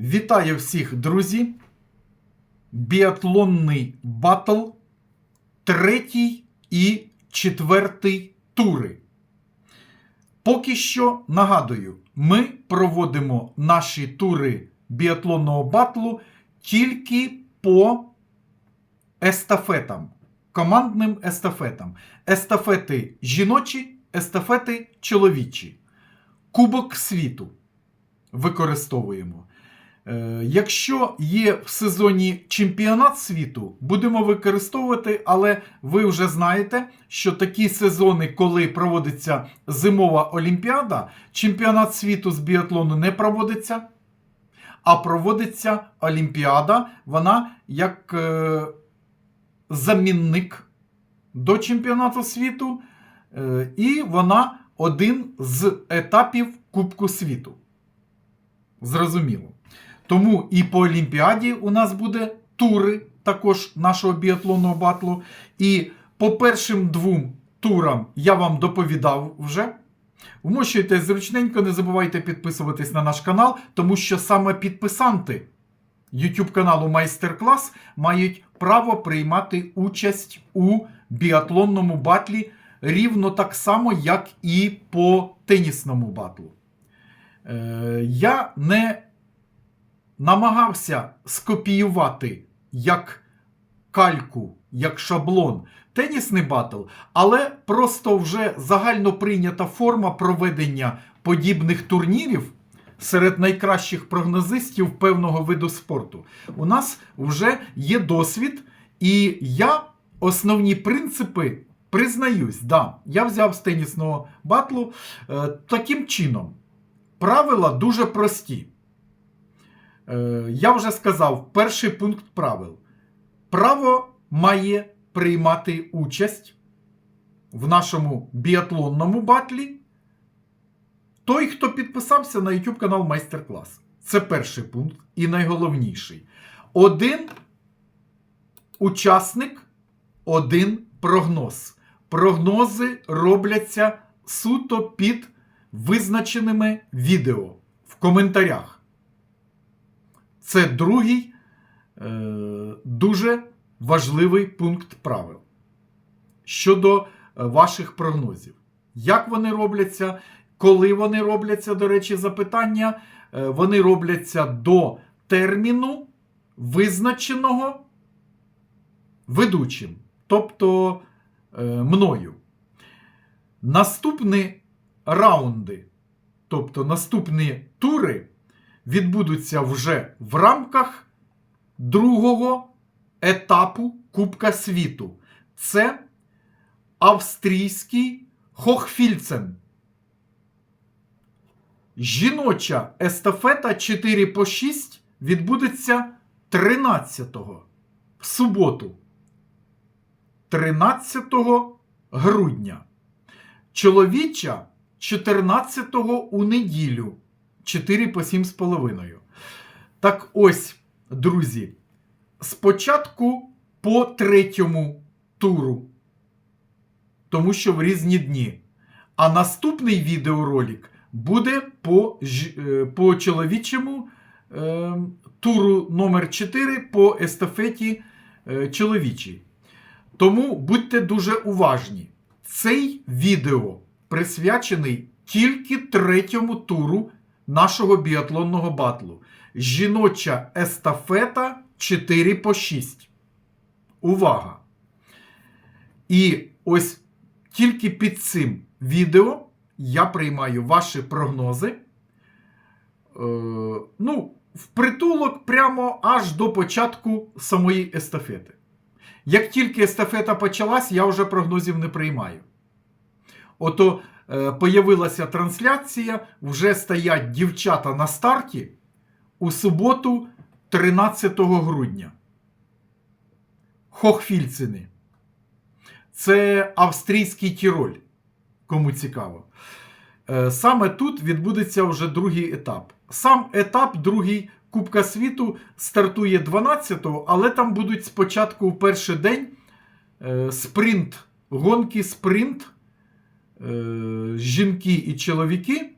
Вітаю всіх, друзі! Біатлонний батл, третій і четвертий тури. Поки що нагадую, ми проводимо наші тури біатлонного батлу тільки по естафетам, командним естафетам. Естафети жіночі, естафети чоловічі. Кубок світу використовуємо. Е, Якщо є в сезоні чемпіонат світу, будемо використовувати, але ви вже знаєте, що такі сезони, коли проводиться зимова олімпіада, чемпіонат світу з біатлону не проводиться, а проводиться олімпіада, вона як е, замінник до чемпіонату світу, е, і вона один з етапів Кубку світу. Зрозуміло. Тому і по Олімпіаді у нас буде тури також нашого біатлонного батлу. І по першим двом турам я вам доповідав вже. Вмощуйтесь зручненько, не забувайте підписуватись на наш канал, тому що саме підписанти YouTube каналу Майстер-клас мають право приймати участь у біатлонному батлі рівно так само, як і по тенісному батлу. Е, я не намагався скопіювати як кальку, як шаблон тенісний батл, але просто вже загально прийнята форма проведення подібних турнірів серед найкращих прогнозистів певного виду спорту. У нас вже є досвід, і я основні принципи признаюсь, да, я взяв з тенісного батлу е, таким чином. Правила дуже прості. Е, Я вже сказав, перший пункт правил. Право має приймати участь в нашому біатлонному батлі. Той, хто підписався на YouTube канал Майстер-клас. Це перший пункт і найголовніший. Один учасник, один прогноз. Прогнози робляться суто під визначеними відео в коментарях. Це другий е, дуже важливий пункт правил щодо е, ваших прогнозів. Як вони робляться, коли вони робляться, до речі, запитання, е, вони робляться до терміну, визначеного ведучим, тобто е, мною. Наступні раунди, тобто наступні тури, відбудуться вже в рамках другого етапу Кубка світу. Це австрійський Хохфільцен. Жіноча естафета 4 по 6 відбудеться 13-го в суботу. 13 грудня. Чоловіча 14-го у неділю 4 по 7,5. Так ось, друзі, спочатку по третьому туру, тому що в різні дні. А наступний відеоролик буде по, е, по чоловічому е, туру номер 4 по естафеті е, чоловічій. Тому будьте дуже уважні. Цей відео присвячений тільки третьому туру нашого біатлонного батлу. Жіноча естафета 4 по 6. Увага! І ось тільки під цим відео я приймаю ваші прогнози. Е, ну, в притулок прямо аж до початку самої естафети. Як тільки естафета почалась, я вже прогнозів не приймаю. Ото появилася трансляція, вже стоять дівчата на старті у суботу, 13 грудня. Хохфільцини. Це австрійський Тіроль, кому цікаво. Е, Саме тут відбудеться вже другий етап. Сам етап, другий Кубка світу, стартує 12-го, але там будуть спочатку в перший день е, спринт, гонки, спринт, е, жінки і чоловіки.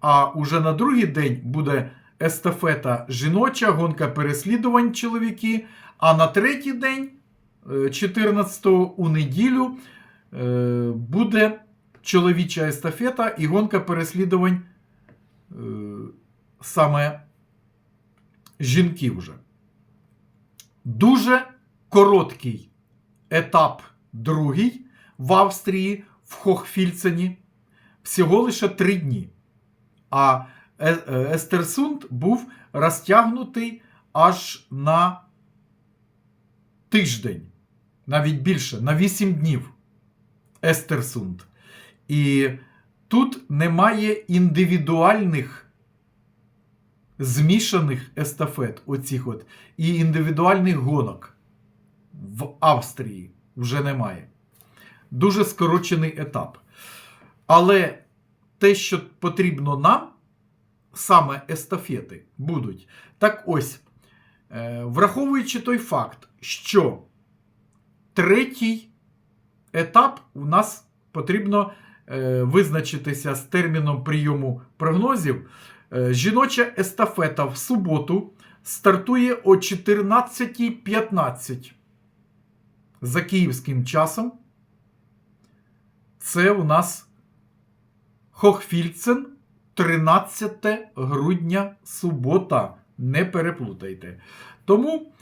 А уже на другий день буде естафета жіноча, гонка переслідувань чоловіки. А на третій день, 14-го, у неділю, е, буде чоловіча естафета і гонка переслідувань е, саме жінки вже. Дуже короткий етап другий в Австрії, в Хохфільцені. Всього лише три дні. А Е- е, Естерсунд був розтягнутий аж на тиждень, навіть більше, на 8 днів. Естерсунд. І тут немає індивідуальних змішаних естафет, оцих от, і індивідуальних гонок в Австрії вже немає. Дуже скорочений етап. Але те, що потрібно нам, саме естафети будуть. Так ось, е, враховуючи той факт, що третій етап у нас потрібно е, визначитися з терміном прийому прогнозів. Е, Жіноча естафета в суботу стартує о 14.15 за київським часом. Це у нас Хохфільцен, 13 грудня субота. Не переплутайте. Тому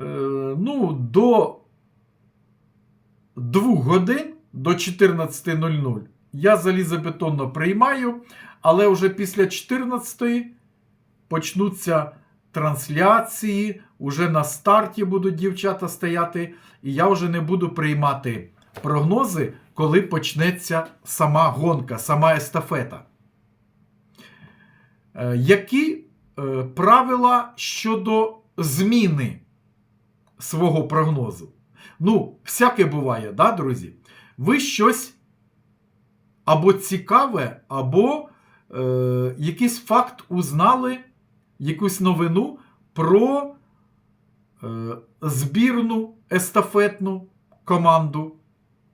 е, ну, до 2 годин до 14.00 я залізобетонно приймаю, але вже після 14 почнуться трансляції, уже на старті будуть дівчата стояти, і я вже не буду приймати прогнози, коли почнеться сама гонка, сама естафета. Е, Які е, правила щодо зміни свого прогнозу? Ну, всяке буває, да, друзі? Ви щось або цікаве, або е, якийсь факт узнали, якусь новину про е, збірну естафетну команду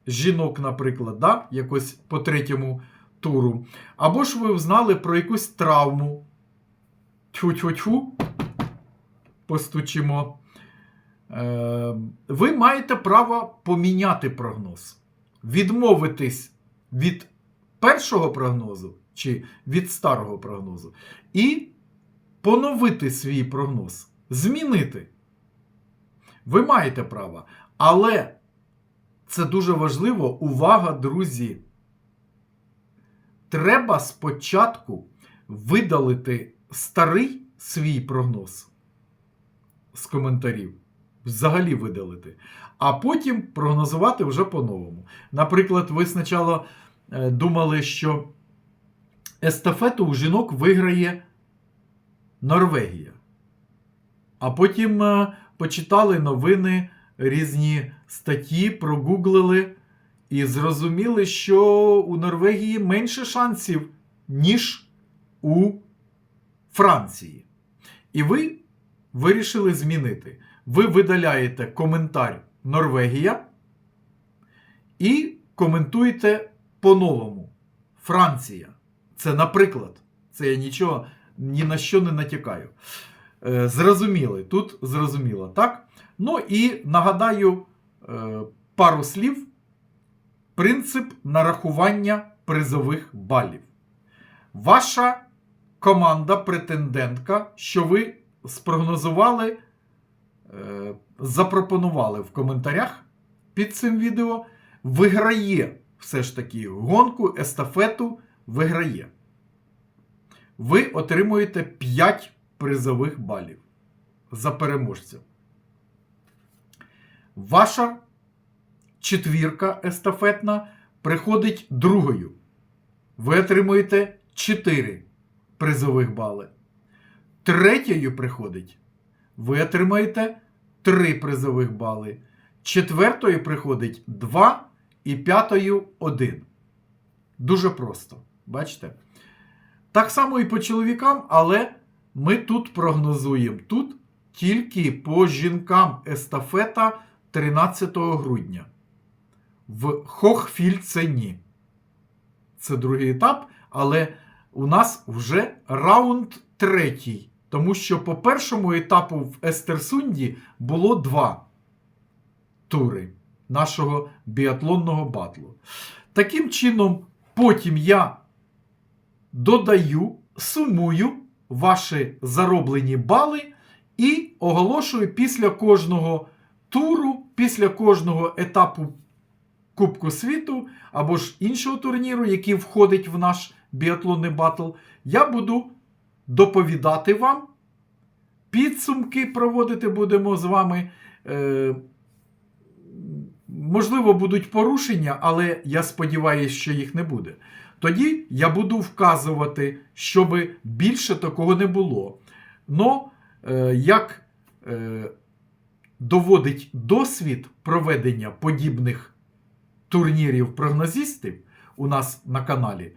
жінок, наприклад, да? якось по третьому туру. Або ж ви узнали про якусь травму. Тьфу-тьфу-тьфу. Постучимо. Е, ви маєте право поміняти прогноз. Відмовитись від першого прогнозу чи від старого прогнозу. І поновити свій прогноз. Змінити. Ви маєте право. Але це дуже важливо. Увага, друзі. Треба спочатку видалити старий свій прогноз з коментарів. Взагалі видалити. А потім прогнозувати вже по-новому. Наприклад, ви спочатку е, думали, що естафету у жінок виграє Норвегія. А потім е, почитали новини, різні статті, прогуглили і зрозуміли, що у Норвегії менше шансів, ніж у Франції. І ви вирішили змінити. Ви видаляєте коментар Норвегія і коментуєте по-новому. Франція. Це наприклад. Це я нічого ні на що не натякаю. Е, зрозуміли. Тут зрозуміло, так? Ну і нагадаю е, пару слів. Принцип нарахування призових балів. Ваша команда, претендентка, що ви спрогнозували, е, запропонували в коментарях під цим відео, виграє все ж таки гонку, естафету виграє. Ви отримуєте 5 призових балів за переможця. Ваша четвірка естафетна приходить другою. Ви отримуєте 4 призових бали. Третьою приходить. Ви отримаєте 3 призових бали. Четвертою приходить 2 і п'ятою 1. Дуже просто. Бачите? Так само і по чоловікам, але ми тут прогнозуємо. Тут тільки по жінкам естафета 13 грудня. В Хохфільцені. Це другий етап, але у нас вже раунд третій Тому що по першому етапу в Естерсунді було два тури нашого біатлонного батлу. Таким чином, потім я додаю, сумую ваші зароблені бали і оголошую після кожного туру, після кожного етапу Кубку світу або ж іншого турніру, який входить в наш біатлонний батл, я буду доповідати вам. Підсумки проводити будемо з вами. Е, можливо, будуть порушення, але я сподіваюся, що їх не буде. Тоді я буду вказувати, щоб більше такого не було. Но е, як е, доводить досвід проведення подібних турнірів прогнозістів у нас на каналі,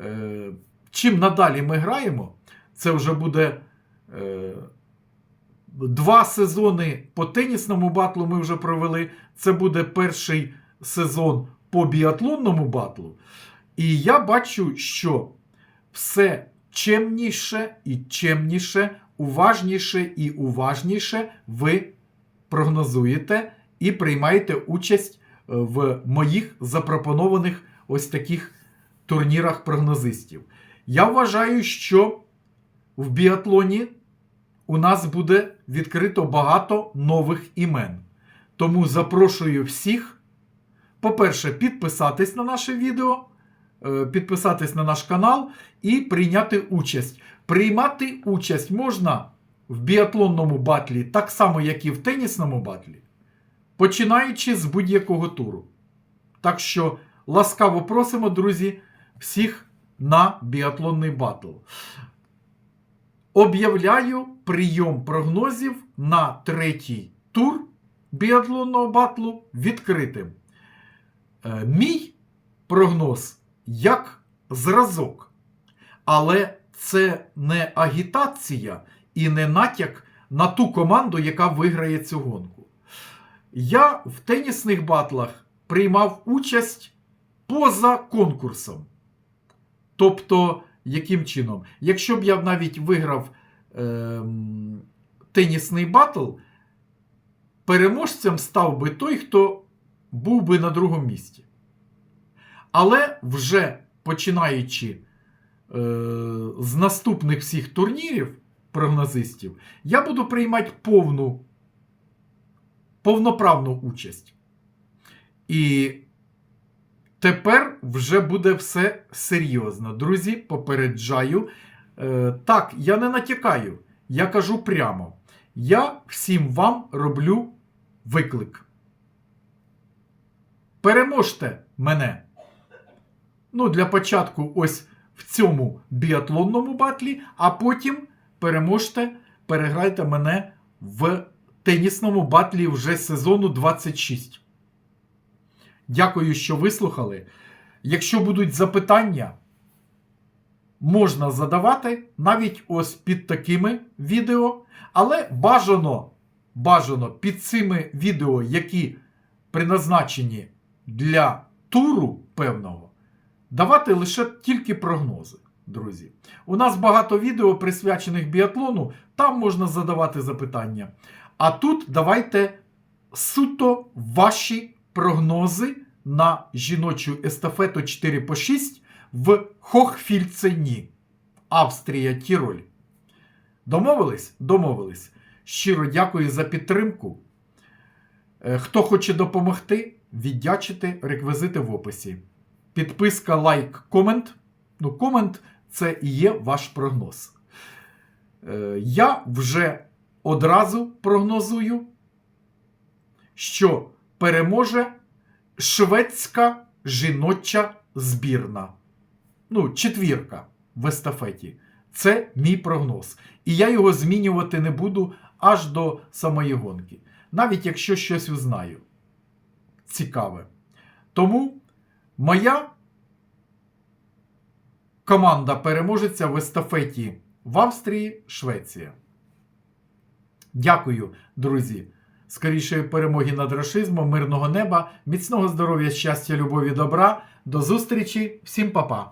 е, чим надалі ми граємо, це вже буде. Е, Два сезони по тенісному батлу ми вже провели. Це буде перший сезон по біатлонному батлу. І я бачу, що все чемніше і чемніше, уважніше і уважніше ви прогнозуєте і приймаєте участь е, в моїх запропонованих ось таких турнірах прогнозистів. Я вважаю, що в біатлоні у нас буде відкрито багато нових імен. Тому запрошую всіх, по-перше, підписатись на наше відео, е, підписатись на наш канал і прийняти участь. Приймати участь можна в біатлонному батлі, так само, як і в тенісному батлі, починаючи з будь-якого туру. Так що ласкаво просимо, друзі, всіх на біатлонний батл. Об'являю прийом прогнозів на третій тур біатлонного батлу відкритим. Е, Мій прогноз як зразок. Але це не агітація і не натяк на ту команду, яка виграє цю гонку. Я в тенісних батлах приймав участь поза конкурсом. Тобто, яким чином? Якщо б я навіть виграв е, тенісний батл, переможцем став би той, хто був би на другому місці. Але вже починаючи е, з наступних всіх турнірів прогнозистів, я буду приймати повну, повноправну участь. І Тепер вже буде все серйозно. Друзі, попереджаю. Е, так, я не натякаю, я кажу прямо. Я всім вам роблю виклик. Переможте мене. Ну, для початку, ось в цьому біатлонному батлі, а потім переможте, переграйте мене в тенісному батлі вже сезону 26. Дякую, що вислухали. Якщо будуть запитання, можна задавати навіть ось під такими відео, але бажано, бажано під цими відео, які призначені для туру певного, давати лише тільки прогнози, друзі. У нас багато відео присвячених біатлону, там можна задавати запитання. А тут давайте суто ваші прогнози на жіночу естафету 4 по 6 в Хохфільцені, Австрія, Тіроль. Домовились? Домовились. Щиро дякую за підтримку. Е, Хто хоче допомогти, віддячити реквізити в описі. Підписка, лайк, комент. Ну, комент це і є ваш прогноз. Е, Я вже одразу прогнозую, що переможе шведська жіноча збірна. Ну, четвірка в естафеті. Це мій прогноз. І я його змінювати не буду аж до самої гонки. Навіть якщо щось узнаю. Цікаве. Тому моя команда переможеться в естафеті в Австрії, Швеція. Дякую, друзі. Скорішої перемоги над рашизмом, мирного неба, міцного здоров'я, щастя, любові, добра. До зустрічі, всім па-па!